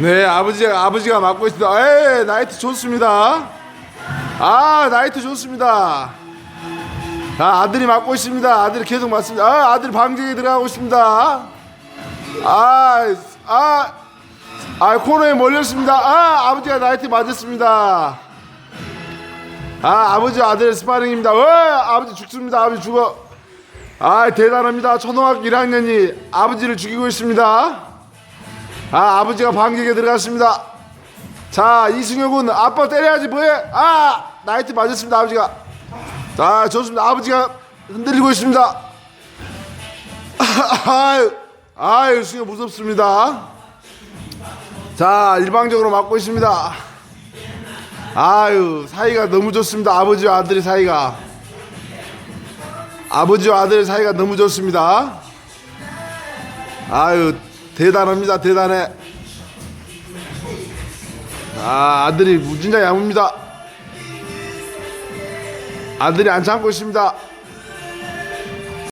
네, 아버지가 아버지가 맡고 있습니다. 에, 나이트 좋습니다. 아, 나이트 좋습니다. 아, 아들이 맡고 있습니다. 아들이 계속 맡습니다. 아, 아들이 방쟁이 들어가고 있습니다. 아, 아, 아, 코너에 몰렸습니다. 아, 아버지가 나이트 맞았습니다. 아, 아버지 아들 스파링입니다. 어, 아버지 죽습니다. 아버지 죽어. 아, 대단합니다. 초등학교 1학년이 아버지를 죽이고 있습니다. 아 아버지가 반격에 들어갔습니다. 자 이승효군 아빠 때려야지 뭐해? 아 나이트 맞았습니다 아버지가. 자 좋습니다. 아버지가 흔들리고 있습니다. 아유 아유 승효 무섭습니다. 자 일방적으로 맞고 있습니다. 아유 사이가 너무 좋습니다. 아버지와 아들의 사이가. 아버지와 아들의 사이가 너무 좋습니다. 아유 대단합니다 대단해. 아 아들이 무진장 야무입니다. 아들이 안 참고 있습니다